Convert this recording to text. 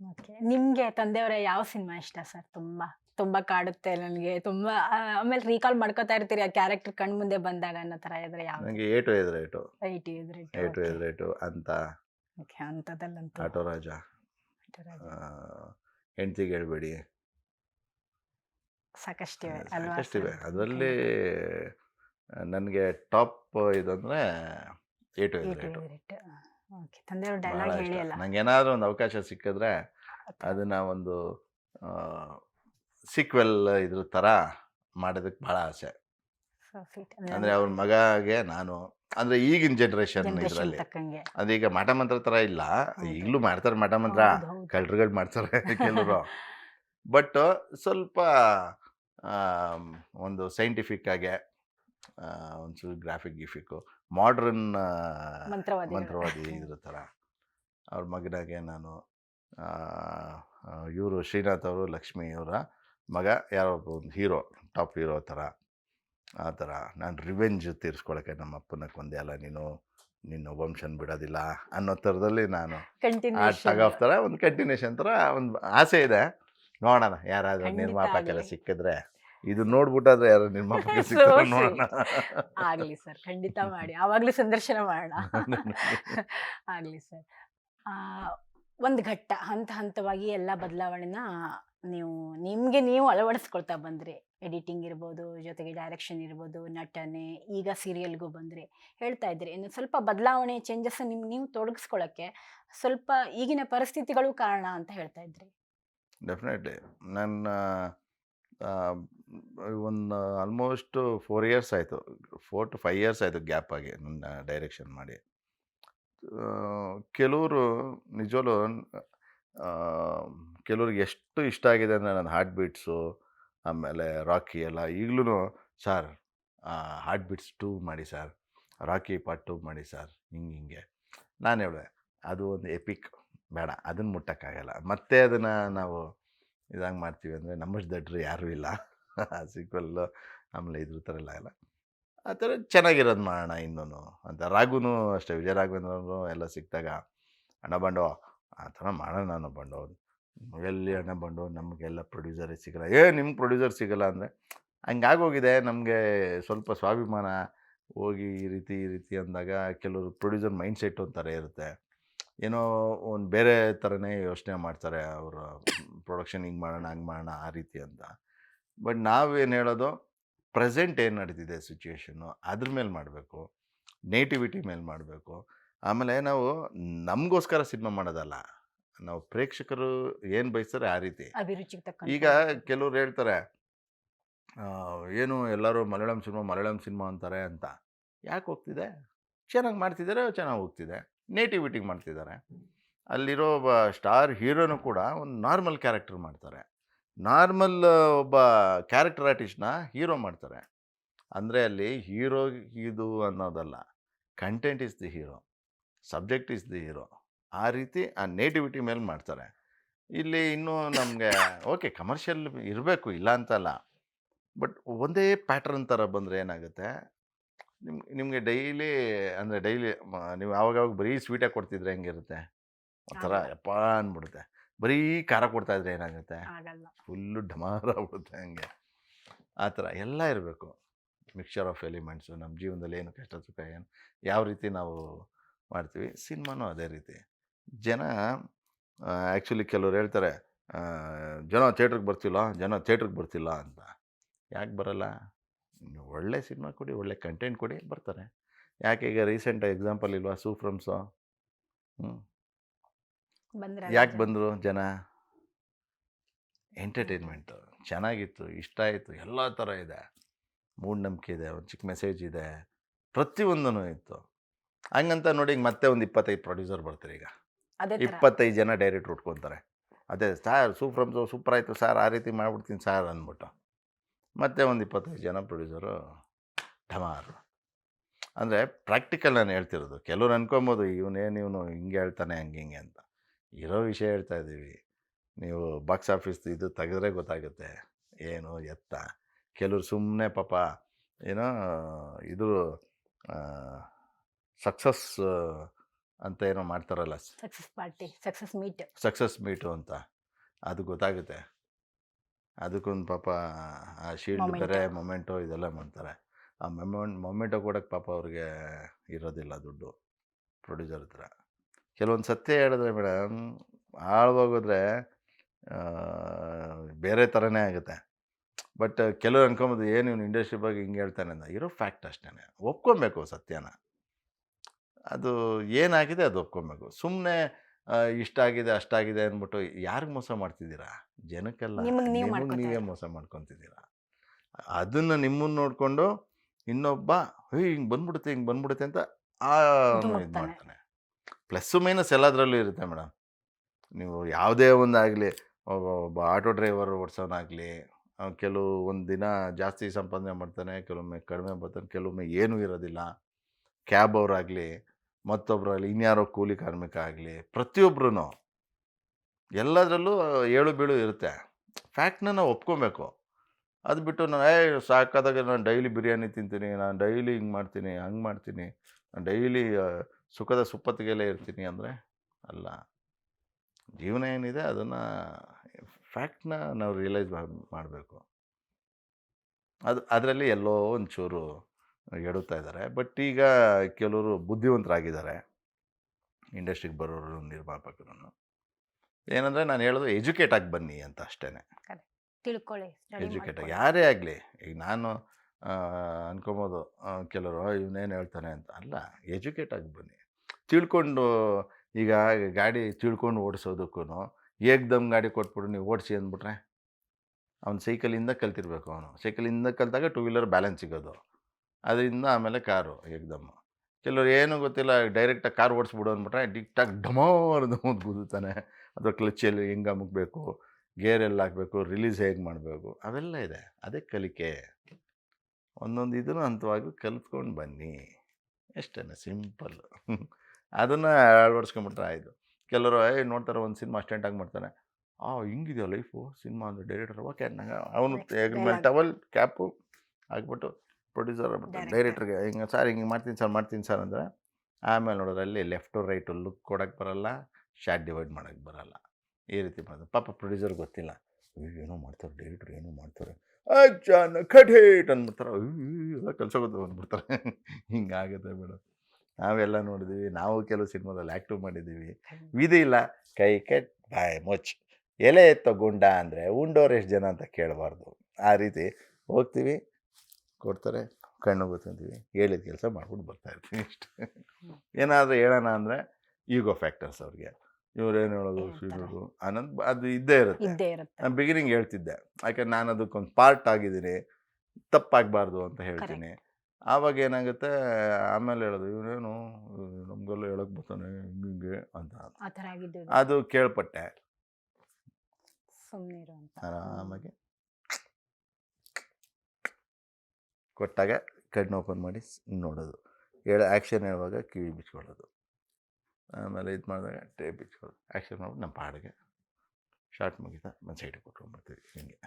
Okay. ನಿಮ್ಗೆ ತಂದೆಯವರ ಯಾವ ಸಿನಿಮಾ ಇಷ್ಟ ಸರ್ ತುಂಬಾ? ತುಂಬಾ ಕಾಡುತ್ತೆ ನನಗೆ ತುಂಬಾ ಆಮೇಲೆ ರೀಕಾಲ್ ಮಾಡ್ಕೋತಾ ಇರ್ತೀರಿ ಆ ಕ್ಯಾರೆಕ್ಟರ್ ಕಣ್ ಮುಂದೆ ಬಂದಾಗ ಅನ್ನೋ ತರ ಇದ್ರೆ ಯಾವ ನನಗೆ ಏಟು ಎದುರೇಟು ರೈಟ್ ಇದ್ರೆ ಏಟು ಎದುರೇಟು ಅಂತ. ಓಕೆ ಅಂತದಲ್ಲಂತೂ. ಆಟೋ ರಾಜ. ಹೆಂಡ್ತಿಗೆ ಹೇಳ್ಬೇಡಿ. ಸಾಕಷ್ಟಿವೆ ಅಲ್ವಾ ಸಾಕಷ್ಟಿವೆ. ಅದರಲ್ಲಿ ನನಗೆ ಟಾಪ್ ಇದಂದ್ರೆ ಏಟು. ಎದುರೇಟು ಬಹಳ ಡೈಲಾಗ್ ಇಷ್ಟ ಒಂದು ಅವಕಾಶ ಸಿಕ್ಕಿದ್ರೆ ಅದನ್ನ ಒಂದು ಸೀಕ್ವೆಲ್ ಇದ್ರ ಥರ ಮಾಡೋದಕ್ಕೆ ಭಾಳ ಆಸೆ. ಅಂದ್ರೆ ಅವ್ರ ಮಗಗೆ ನಾನು ಅಂದರೆ ಈಗಿನ ಜನ್ರೇಷನ್ ಇದರಲ್ಲಿ. ತಕ್ಕಂಗೆ. ಅದೀಗ ಮಾಟ ಮಂತ್ರ ಥರ ಇಲ್ಲ. ಈಗಲೂ ಮಾಡ್ತಾರೆ ಮಾಟ ಮಂತ್ರ. ಹೌದು, ಹೌದು. ಕಳ್ರುಗಳು ಮಾಡ್ತಾರೆ ಕೆಲವರು. ಬಟ್ ಸ್ವಲ್ಪ ಆಮ್, ಒಂದು ಸೈಂಟಿಫಿಕ್ ಆಗಿ ಒಂಚೂರು ಗ್ರಾಫಿಕ್ ಗಿಫಿಕ್ಕು ಮಾಡ್ರನ್ ಮಂತ್ರವಾದಿ ಮಂತ್ರವಾದಿ ಇದ್ರ ಥರ ಅವ್ರ ಮಗನಾಗೆ ನಾನು ಇವರು ಶ್ರೀನಾಥ್ ಅವರು ಲಕ್ಷ್ಮಿ ಅವರ ಮಗ ಯಾರೋ ಒಂದು ಹೀರೋ ಟಾಪ್ ಹೀರೋ ಥರ ಆ ಥರ ನಾನು ರಿವೆಂಜ್ ತೀರಿಸ್ಕೊಳಕ್ಕೆ ನಮ್ಮ ಅಪ್ಪನ ಕೊಂದೆ ಅಲ್ಲ ನೀನು ನಿನ್ನ ವಂಶನ್ ಬಿಡೋದಿಲ್ಲ ಅನ್ನೋ ಥರದಲ್ಲಿ ನಾನು ಆ ಕಂಟಿನ್ಯೂಷನ್ ಟಗ್ ಆಫ್ ಥರ ಒಂದು ಕಂಟಿನ್ಯೂಷನ್ ಥರ ಒಂದು ಆಸೆ ಇದೆ. ನೋಡೋಣ ಯಾರಾದರೂ ನಿರ್ಮಾಪಕ ನಿರ್ಮಾಪಕರ ಸಿಕ್ಕಿದ್ರೆ. ಇದು ನೋಡ್ಬಿಟ್ಟಾದ್ರೆ ಯಾರು ನಿಮ್ಮ So ನೋಡೋಣ. ಆಗ್ಲಿ ಸರ್ ಖಂಡಿತ ಮಾಡಿ. ಆವಾಗ್ಲೂ ಸಂದರ್ಶನ ಮಾಡೋಣ. ಆಗ್ಲಿ ಸರ್. ಒಂದು ಘಟ್ಟ ಹಂತ ಹಂತವಾಗಿ ಎಲ್ಲ ಬದಲಾವಣೆನ ನೀವು ನಿಮಗೆ ನೀವು ಅಳವಡಿಸ್ಕೊಳ್ತಾ ಬಂದ್ರಿ. ಎಡಿಟಿಂಗ್ ಇರ್ಬೋದು ಜೊತೆಗೆ ಡೈರೆಕ್ಷನ್ ಇರ್ಬೋದು ನಟನೆ ಈಗ ಸೀರಿಯಲ್ಗೂ ಬಂದರೆ. ಹೇಳ್ತಾ ಇದ್ರಿ. ಇನ್ನು ಸ್ವಲ್ಪ ಬದಲಾವಣೆ ಚೇಂಜಸ್ ನಿಮ್ ನೀವು ತೊಡಗಿಸ್ಕೊಳ್ಳೋಕ್ಕೆ ಸ್ವಲ್ಪ ಈಗಿನ ಪರಿಸ್ಥಿತಿಗಳು ಕಾರಣ ಅಂತ ಹೇಳ್ತಾ ಇದ್ರಿ. ಡೆಫಿನೆಟ್ಲಿ ನನ್ನ ಒಂದು ಆಲ್ಮೋಸ್ಟ್ ಫೋರ್ ಇಯರ್ಸ್ ಆಯಿತು. ಫೋರ್ ಟು ಫೈವ್ ಇಯರ್ಸ್ ಆಯಿತು ಗ್ಯಾಪ್ ಆಗಿ ನನ್ನ ಡೈರೆಕ್ಷನ್ ಮಾಡಿ. ಕೆಲವರು ನಿಜವಲ್ಲೂ ಕೆಲವ್ರಿಗೆ ಎಷ್ಟು ಇಷ್ಟ ಆಗಿದೆ ಅಂದರೆ ನನ್ನ ಹಾರ್ಟ್ ಬೀಟ್ಸು ಆಮೇಲೆ ರಾಕಿ ಎಲ್ಲ ಈಗಲೂ ಸರ್ ಹಾರ್ಟ್ ಬೀಟ್ಸ್ ಟೂ ಮಾಡಿ ಸರ್ ರಾಕಿ ಪಾರ್ಟ್ ಟೂ ಮಾಡಿ ಸರ್ ಹಿಂಗೆ ಹಿಂಗೆ. ನಾನು ಹೇಳಿದೆ, ಅದು ಒಂದು ಎಪಿಕ್ ಬೇಡ ಅದನ್ನು ಮುಟ್ಟಕ್ಕಾಗಲ್ಲ. ಮತ್ತೆ ಅದನ್ನು ನಾವು ಇದಾಗಿ ಮಾಡ್ತೀವಿ ಅಂದರೆ ನಮ್ಮಷ್ಟು ದಡ್ರು ಯಾರೂ ಇಲ್ಲ. ಸೀಕ್ವೆಲ್ಲು ಆಮೇಲೆ ಇದ್ರ ಥರ ಎಲ್ಲ ಇಲ್ಲ ಆ ಥರ ಚೆನ್ನಾಗಿರೋದು ಮಾಡೋಣ ಇನ್ನೂ ಅಂತ. ರಾಗುನು ಅಷ್ಟೇ ವಿಜಯ ರಾಘವೇಂದ್ರನು ಎಲ್ಲ ಸಿಕ್ಕಿದಾಗ, ಅಣ್ಣ ಬಂಡೋ, ಆ ಥರ ಮಾಡೋಣ ನಾನು ಬಂಡೋ ಎಲ್ಲಿ ಅಣ್ಣ ಬಂಡೋ, ನಮಗೆಲ್ಲ ಪ್ರೊಡ್ಯೂಸರೇ ಸಿಗಲ್ಲ. ಏ, ನಿಮ್ಗೆ ಪ್ರೊಡ್ಯೂಸರ್ ಸಿಗಲ್ಲ ಅಂದರೆ? ಹಂಗಾಗೋಗಿದೆ, ನಮಗೆ ಸ್ವಲ್ಪ ಸ್ವಾಭಿಮಾನ ಹೋಗಿ ಈ ರೀತಿ ಈ ರೀತಿ ಅಂದಾಗ ಕೆಲವರು ಪ್ರೊಡ್ಯೂಸರ್ ಮೈಂಡ್ ಸೆಟ್ ಒಂಥರ ಇರುತ್ತೆ. ಏನೋ ಒಂದು ಬೇರೆ ಥರನೇ ಯೋಚನೆ ಮಾಡ್ತಾರೆ, ಅವರು ಪ್ರೊಡಕ್ಷನ್ ಹಿಂಗೆ ಮಾಡೋಣ, ಹಂಗೆ ಮಾಡೋಣ, ಆ ರೀತಿ ಅಂತ. ಬಟ್ ನಾವೇನು ಹೇಳೋದು ಪ್ರೆಸೆಂಟ್ ಏನು ನಡೀತಿದೆ ಸಿಚುವೇಶನ್ನು ಅದ್ರ ಮೇಲೆ ಮಾಡಬೇಕು ನೇಟಿವಿಟಿ ಮೇಲೆ ಮಾಡಬೇಕು. ಆಮೇಲೆ ನಾವು ನಮಗೋಸ್ಕರ ಸಿನಿಮಾ ಮಾಡೋದಲ್ಲ ನಾವು ಪ್ರೇಕ್ಷಕರು ಏನು ಬಯಸ್ತಾರೆ ಆ ರೀತಿ. ಈಗ ಕೆಲವ್ರು ಹೇಳ್ತಾರೆ ಏನು ಎಲ್ಲರೂ ಮಲಯಾಳಂ ಸಿನಿಮಾ ಮಲಯಾಳಂ ಸಿನಿಮಾ ಅಂತಾರೆ ಅಂತ. ಯಾಕೆ ಹೋಗ್ತಿದೆ? ಚೆನ್ನಾಗಿ ಮಾಡ್ತಿದ್ದಾರೆ ಚೆನ್ನಾಗಿ ಹೋಗ್ತಿದೆ. ನೇಟಿವಿಟಿಗೆ ಮಾಡ್ತಿದ್ದಾರೆ. ಅಲ್ಲಿರೋ ಒಬ್ಬ ಸ್ಟಾರ್ ಹೀರೋನು ಕೂಡ ಒಂದು ನಾರ್ಮಲ್ ಕ್ಯಾರೆಕ್ಟರ್ ಮಾಡ್ತಾರೆ. ನಾರ್ಮಲ್ ಒಬ್ಬ ಕ್ಯಾರೆಕ್ಟರ್ ಆರ್ಟಿಸ್ಟ್ನ ಹೀರೋ ಮಾಡ್ತಾರೆ. ಅಂದರೆ ಅಲ್ಲಿ ಹೀರೋ ಇದು ಅನ್ನೋದಲ್ಲ. Content is the hero. Subject is the hero. ಆ ರೀತಿ ಆ ನೇಟಿವಿಟಿ ಮೇಲೆ ಮಾಡ್ತಾರೆ. ಇಲ್ಲಿ ಇನ್ನೂ ನಮಗೆ ಓಕೆ ಕಮರ್ಷಿಯಲ್ ಇರಬೇಕು ಇಲ್ಲ ಅಂತಲ್ಲ. ಬಟ್ ಒಂದೇ ಪ್ಯಾಟ್ರನ್ ಥರ ಬಂದರೆ ಏನಾಗುತ್ತೆ? ನಿಮ್ ನಿಮಗೆ ಡೈಲಿ ಅಂದರೆ ಡೈಲಿ ನೀವು ಆವಾಗವಾಗ ಬರೀ ಸ್ವೀಟಾಗಿ ಕೊಡ್ತಿದ್ರೆ ಹೆಂಗಿರುತ್ತೆ? ಒಂಥರ ಥರ ಯಪ್ಪ ಅಂದ್ಬಿಡುತ್ತೆ ಬರೀ ಖಾರ ಕೊಡ್ತಾ ಇದ್ರೆ ಏನಾಗುತ್ತೆ? ಆಗಲ್ಲ. ಫುಲ್ಲು ಢಮಾರ ಆಗ್ಬಿಡುತ್ತೆ ಹಂಗೆ. ಆ ಥರ ಎಲ್ಲ ಇರಬೇಕು. ಮಿಕ್ಸ್ಚರ್ ಆಫ್ ಎಲಿಮೆಂಟ್ಸು ನಮ್ಮ ಜೀವನದಲ್ಲಿ ಏನು ಕಷ್ಟ ಸುಖ ಏನು ಯಾವ ರೀತಿ ನಾವು ಮಾಡ್ತೀವಿ ಸಿನಿಮಾನೂ ಅದೇ ರೀತಿ. ಜನ ಆ್ಯಕ್ಚುಲಿ ಕೆಲವ್ರು ಹೇಳ್ತಾರೆ ಜನ ಥಿಯೇಟ್ರಿಗೆ ಬರ್ತಿಲ್ಲ ಜನ ಥಿಯೇಟ್ರಿಗೆ ಬರ್ತಿಲ್ಲ ಅಂತ. ಯಾಕೆ ಬರಲ್ಲ? ನೀವು ಒಳ್ಳೆ ಸಿನಿಮಾ ಕೊಡಿ ಒಳ್ಳೆ ಕಂಟೆಂಟ್ ಕೊಡಿ ಬರ್ತಾರೆ. ಯಾಕೆ ಈಗ ರೀಸೆಂಟ್ ಎಕ್ಸಾಂಪಲ್ ಇಲ್ವಾ ಸೂಫ್ರಮ್ಸು ಹ್ಞೂ ಬಂದ್ರೆ ಯಾಕೆ ಬಂದರು ಜನ? ಎಂಟರ್ಟೈನ್ಮೆಂಟು ಚೆನ್ನಾಗಿತ್ತು ಇಷ್ಟ ಆಯಿತು ಎಲ್ಲ ಥರ ಇದೆ. ಮೂಢನಂಬಿಕೆ ಇದೆ ಒಂದು ಚಿಕ್ಕ ಮೆಸೇಜ್ ಇದೆ ಪ್ರತಿಯೊಂದೂ ಇತ್ತು. ಹಂಗಂತ ನೋಡಿ ಈಗ ಮತ್ತೆ ಒಂದು ಇಪ್ಪತ್ತೈದು ಪ್ರೊಡ್ಯೂಸರ್ ಬರ್ತಾರೆ ಈಗ. ಅದೇ ಇಪ್ಪತ್ತೈದು ಜನ ಡೈರೆಕ್ಟ್ ಉಟ್ಕೊತಾರೆ ಅದೇ ಸಾರ್ ಸೂಪರ್ ಸೂಪರ್ ಆಯಿತು ಸರ್ ಆ ರೀತಿ ಮಾಡ್ಬಿಡ್ತೀನಿ ಸಾರ್ ಅಂದ್ಬಿಟ್ಟು. ಮತ್ತೆ ಒಂದು ಇಪ್ಪತ್ತೈದು ಜನ ಪ್ರೊಡ್ಯೂಸರು ಢಮಾರು ಅಂದರೆ ಪ್ರಾಕ್ಟಿಕಲ್ ನಾನು ಹೇಳ್ತಿರೋದು. ಕೆಲವ್ರು ಅನ್ಕೊಬೋದು ಇವನೇನು ಇವನು ಹಿಂಗೆ ಹೇಳ್ತಾನೆ ಹಂಗೆ ಹಿಂಗೆ ಅಂತ. ಇರೋ ವಿಷಯ ಹೇಳ್ತಾ ಇದ್ದೀವಿ. ನೀವು ಬಾಕ್ಸ್ ಆಫೀಸ್ ಇದು ತೆಗೆದ್ರೆ ಗೊತ್ತಾಗುತ್ತೆ. ಏನು ಎತ್ತ? ಕೆಲವ್ರು ಸುಮ್ಮನೆ ಪಾಪ ಏನೋ ಇದು ಸಕ್ಸಸ್ ಅಂತ ಏನೋ ಮಾಡ್ತಾರಲ್ಲ. Success party success meet. Success meet ಅಂತ. ಅದು ಗೊತ್ತಾಗುತ್ತೆ. ಅದಕ್ಕೊಂದು ಪಾಪ ಆ ಶೀಲ್ಡ್. ಬೇರೆ ಮೊಮೆಂಟೋ. ಇದೆಲ್ಲ ಮಾಡ್ತಾರೆ. ಆ ಮೊಮೆಂಟ್ ಮೊಮೆಂಟೋ ಕೊಡೋಕ್ಕೆ ಪಾಪ ಅವ್ರಿಗೆ ಇರೋದಿಲ್ಲ ದುಡ್ಡು. ಪ್ರೊಡ್ಯೂಸರ್ ಹತ್ರ. ಕೆಲವೊಂದು ಸತ್ಯ ಹೇಳಿದ್ರೆ ಮೇಡಮ್ ಆಳ್ವಾಗೋದ್ರೆ ಬೇರೆ ಥರನೇ ಆಗುತ್ತೆ. ಬಟ್ ಕೆಲವ್ರು ಅನ್ಕೊಂಬೋದು ಏನು ಇವನು ಇಂಡಸ್ಟ್ರಿ ಬಗ್ಗೆ ಹಿಂಗೆ ಹೇಳ್ತಾನೆ? ಅಂತ. ಇರೋ ಫ್ಯಾಕ್ಟ್ ಅಷ್ಟೇ ಒಪ್ಕೊಬೇಕು ಸತ್ಯನ. ಅದು ಏನಾಗಿದೆ ಅದು ಒಪ್ಕೊಬೇಕು. ಸುಮ್ಮನೆ ಇಷ್ಟಾಗಿದೆ ಅಷ್ಟಾಗಿದೆ ಅಂದ್ಬಿಟ್ಟು ಯಾರಿಗೆ ಮೋಸ ಮಾಡ್ತಿದ್ದೀರಾ? ಜನಕ್ಕೆಲ್ಲ. ನಿಮಗ್ ನೀವ್ ಮೋಸ ಮಾಡ್ಕೊತಿದ್ದೀರಾ? ಅದನ್ನು ನಿಮ್ಮನ್ನು ನೋಡಿಕೊಂಡು ಇನ್ನೊಬ್ಬ ಹಿಂಗೆ ಬಂದ್ಬಿಡುತ್ತೆ ಹಿಂಗೆ ಬಂದ್ಬಿಡುತ್ತೆ ಅಂತ ಆ ಇದು ಮಾಡ್ತಾನೆ. ಪ್ಲಸ್ಸು ಮೈನಸ್ ಎಲ್ಲದರಲ್ಲೂ ಇರುತ್ತೆ ಮೇಡಮ್. ನೀವು ಯಾವುದೇ ಒಂದಾಗಲಿ ಒಬ್ಬ ಆಟೋ ಡ್ರೈವರ್ ಓಡಿಸೋನಾಗಲಿ ಕೆಲವು ಒಂದು ದಿನ ಜಾಸ್ತಿ ಸಂಪಾದನೆ ಮಾಡ್ತಾನೆ, ಕೆಲವೊಮ್ಮೆ ಕಡಿಮೆ ಬರ್ತಾನೆ ಕೆಲವೊಮ್ಮೆ ಏನೂ ಇರೋದಿಲ್ಲ. ಕ್ಯಾಬ್ ಅವರಾಗಲಿ ಮತ್ತೊಬ್ಬರಾಗಲಿ ಇನ್ಯಾರೋ ಕೂಲಿ ಕಾರ್ಮಿಕ ಆಗಲಿ ಪ್ರತಿಯೊಬ್ಬರೂ ಎಲ್ಲದರಲ್ಲೂ ಏಳು ಬೀಳು ಇರುತ್ತೆ. ಫ್ಯಾಕ್ಟ್ನ ನಾವು ಒಪ್ಕೊಬೇಕು. ಅದು ಬಿಟ್ಟು ನಾನು ಏ ಸಾಕಾದಾಗ ನಾನು ಡೈಲಿ ಬಿರಿಯಾನಿ ತಿಂತೀನಿ, ನಾನು ಡೈಲಿ ಹಿಂಗೆ ಮಾಡ್ತೀನಿ, ಹಂಗೆ ಮಾಡ್ತೀನಿ. ಡೈಲಿ ಸುಖದ ಸುಪ್ಪತ್ತಿಗೆಲ್ಲೇ ಇರ್ತೀನಿ ಅಂದರೆ ಅಲ್ಲ. ಜೀವನ ಏನಿದೆ ಅದನ್ನು ಫ್ಯಾಕ್ಟ್ನ ನಾವು ರಿಯಲೈಸ್ ಮಾಡಬೇಕು. ಅದು ಅದರಲ್ಲಿ ಎಲ್ಲೋ ಒಂಚೂರು ಎಡುತ್ತಾ ಇದ್ದಾರೆ. ಬಟ್ ಈಗ ಕೆಲವರು ಬುದ್ಧಿವಂತರಾಗಿದ್ದಾರೆ. ಇಂಡಸ್ಟ್ರಿಗೆ ಬರೋರು ನಿರ್ಮಾಪಕರನ್ನು ಏನಂದರೆ ನಾನು ಹೇಳೋದು ಎಜುಕೇಟ್ ಆಗಿ ಬನ್ನಿ ಅಂತ ಅಷ್ಟೇ ತಿಳ್ಕೊಳ್ಳಿ ಎಜುಕೇಟ್ ಆಗಿ ಯಾರೇ ಆಗಲಿ ಈಗ ನಾನು ಅನ್ಕೊಬೋದು. ಕೆಲವರು ಇವನೇನು ಹೇಳ್ತಾನೆ? ಅಂತ. ಅಲ್ಲ, ಎಜುಕೇಟ್ ಆಗಿ ಬನ್ನಿ. ತಿಳ್ಕೊಂಡು, ಈಗ ಗಾಡಿ ತಿಳ್ಕೊಂಡು ಓಡಿಸೋದಕ್ಕೂ ಏಕ್ದಮ್ ಗಾಡಿ ಕೊಟ್ಬಿಟ್ಟು ನೀವು ಓಡಿಸಿ ಅಂದ್ಬಿಟ್ರೆ, ಅವ್ನು ಸೈಕಲಿಂದ ಕಲ್ತಿರ್ಬೇಕು ಅವನು. ಸೈಕಲಿಂದ ಕಲ್ತಾಗ ಟೂ ವೀಲರ್ ಬ್ಯಾಲೆನ್ಸ್ ಸಿಗೋದು. ಅದರಿಂದ ಆಮೇಲೆ ಕಾರು ಏಕ್ದಮ್. ಕೆಲವರು ಏನೂ ಗೊತ್ತಿಲ್ಲ ಡೈರೆಕ್ಟಾಗಿ ಕಾರ್ ಓಡಿಸ್ಬಿಡು ಅಂದ್ಬಿಟ್ರೆ, ಡಿಕ್ಟಾಗಿ ಡಮೋರ್ದು ಡಮಾರ್ ಅಂತ ಗುದ್ದುತ್ತಾನೆ ಅಥವಾ ಕ್ಲಚ್ಚಲ್ಲಿ ಹೆಂಗೆ ಗೇರ್ ಎಲ್ಲ ಹಾಕಬೇಕು, ರಿಲೀಸ್ ಹೇಗೆ ಮಾಡಬೇಕು, ಅವೆಲ್ಲ ಇದೆ. ಅದೇ ಕಲಿಕೆ. ಒಂದೊಂದು ಇದನ್ನು ಹಂತವಾಗಿ ಕಲಿತ್ಕೊಂಡು ಬನ್ನಿ. ಎಷ್ಟೇ ಸಿಂಪಲ್. ಅದನ್ನು ಅಳವಡಿಸ್ಕೊಂಬಿಟ್ರೆ ಆಯಿತು. ಕೆಲವರು ಏ ನೋಡ್ತಾರೆ ಒಂದು ಸಿನಿಮಾ ಅಸ್ಟೆಂಟಾಗಿ ಮಾಡ್ತಾನೆ. ಆ ಹಿಂಗಿದೆಯೋ ಲೈಫು? ಸಿನಿಮಾ ಅಂದರೆ ಡೈರೆಕ್ಟರ್ ಓಕೆ ನಂಗೆ ಅವನು. ಟವಲ್ ಕ್ಯಾಪು ಹಾಕ್ಬಿಟ್ಟು ಪ್ರೊಡ್ಯೂಸರ್ ಆಗ್ಬಿಟ್ಟು ಡೈರೆಕ್ಟ್ರಿಗೆ ಹಿಂಗೆ ಸರ್ ಹಿಂಗೆ ಮಾಡ್ತೀನಿ ಸರ್ ಮಾಡ್ತೀನಿ ಸರ್ ಅಂದರೆ ಆಮೇಲೆ ನೋಡೋದು ಅಲ್ಲಿ ಲೆಫ್ಟು ರೈಟು ಲುಕ್ ಕೊಡೋಕ್ಕೆ ಬರೋಲ್ಲ ಶಾರ್ಟ್ ಡಿವೈಡ್ ಮಾಡೋಕ್ಕೆ ಬರೋಲ್ಲ. ಈ ರೀತಿ ಮಾಡೋದು. ಪಾಪ ಪ್ರೊಡ್ಯೂಸರ್ ಗೊತ್ತಿಲ್ಲ. ಏನೋ ಮಾಡ್ತಾರೆ ಡೈರೆಕ್ಟ್ರು ಏನೋ ಮಾಡ್ತಾರೆ. ಅಜ್ಜನ ಕಠೇಟ್ ಅಂದ್ಬಿಡ್ತಾರೆ. ಎಲ್ಲ ಕೆಲಸ ಗೊತ್ತು ಅಂದ್ಬಿಡ್ತಾರೆ ಹಿಂಗಾಗುತ್ತೆ ಮೇಡಮ್ ನಾವೆಲ್ಲ ನೋಡಿದ್ವಿ ನಾವು ಕೆಲವು ಸಿನಿಮಾದಲ್ಲಿ ಆ್ಯಕ್ಟಿವ್ ಮಾಡಿದ್ದೀವಿ ವಿಧಿ ಇಲ್ಲ. ಕೈ ಕೆಟ್ ಬಾಯ್ ಮೊಚ್ ಎಲೆ ಎತ್ತ ಗುಂಡ ಅಂದರೆ ಉಂಡೋರು ಎಷ್ಟು ಜನ ಅಂತ ಕೇಳಬಾರ್ದು. ಆ ರೀತಿ ಹೋಗ್ತೀವಿ ಕೊಡ್ತಾರೆ ಕಣ್ಣು ಗೊತ್ತಂತೀವಿ ಹೇಳಿದ ಕೆಲಸ ಮಾಡ್ಬಿಟ್ಟು ಬರ್ತಾ ಇರ್ತೀವಿ ಇಷ್ಟೇ ಏನಾದರೂ ಹೇಳೋಣ ಅಂದರೆ ಈಗೋ ಫ್ಯಾಕ್ಟರ್ಸ್ ಅವ್ರಿಗೆ. ಇವ್ರೇನು ಹೇಳೋದು ಶ್ರೀಗಳು ಅನ್ನೋದು ಅದು ಇದ್ದೇ ಇರುತ್ತೆ. ನಾನು ಬಿಗಿನಿಂಗ್ ಹೇಳ್ತಿದ್ದೆ. ಯಾಕೆ ನಾನು ಅದಕ್ಕೊಂದು ಪಾರ್ಟ್ ಆಗಿದ್ದೀನಿ ತಪ್ಪಾಗಬಾರ್ದು ಅಂತ ಹೇಳ್ತೀನಿ. ಆವಾಗ ಏನಾಗುತ್ತೆ ಆಮೇಲೆ ಹೇಳೋದು ಇವರೇನು ನಮಗೆಲ್ಲ ಹೇಳಕ್ ಬರ್ತಾನೆ ಹಿಂಗೆ ಅಂತ ಅದು ಕೇಳ್ಪಟ್ಟೆ. ಆರಾಮಾಗಿ. ಕೊಟ್ಟಾಗ ಕಣ್ಣು ಓಪನ್ ಮಾಡಿ ನೋಡೋದು. ಹೇಳ ಆ್ಯಕ್ಷನ್ ಹೇಳುವಾಗ ಕಿವಿ ಬಿಚ್ಕೊಳ್ಳೋದು. ಆಮೇಲೆ ಇದು ಮಾಡಿದಾಗ ಟೇಪ್ ಬಿಚ್ಕೊಳ್ಳೋದು ಆ್ಯಕ್ಷನ್ ಮಾಡ್ಬಿಟ್ಟು ನಮ್ಮ ಪಾಡಿಗೆ. ಶಾರ್ಟ್ ಮುಗಿತಾ ಒಂದು ಸೈಡಿಗೆ ಕೊಟ್ಕೊಂಡ್ಬಿಡ್ತೀವಿ ಹಿಂಗೆ.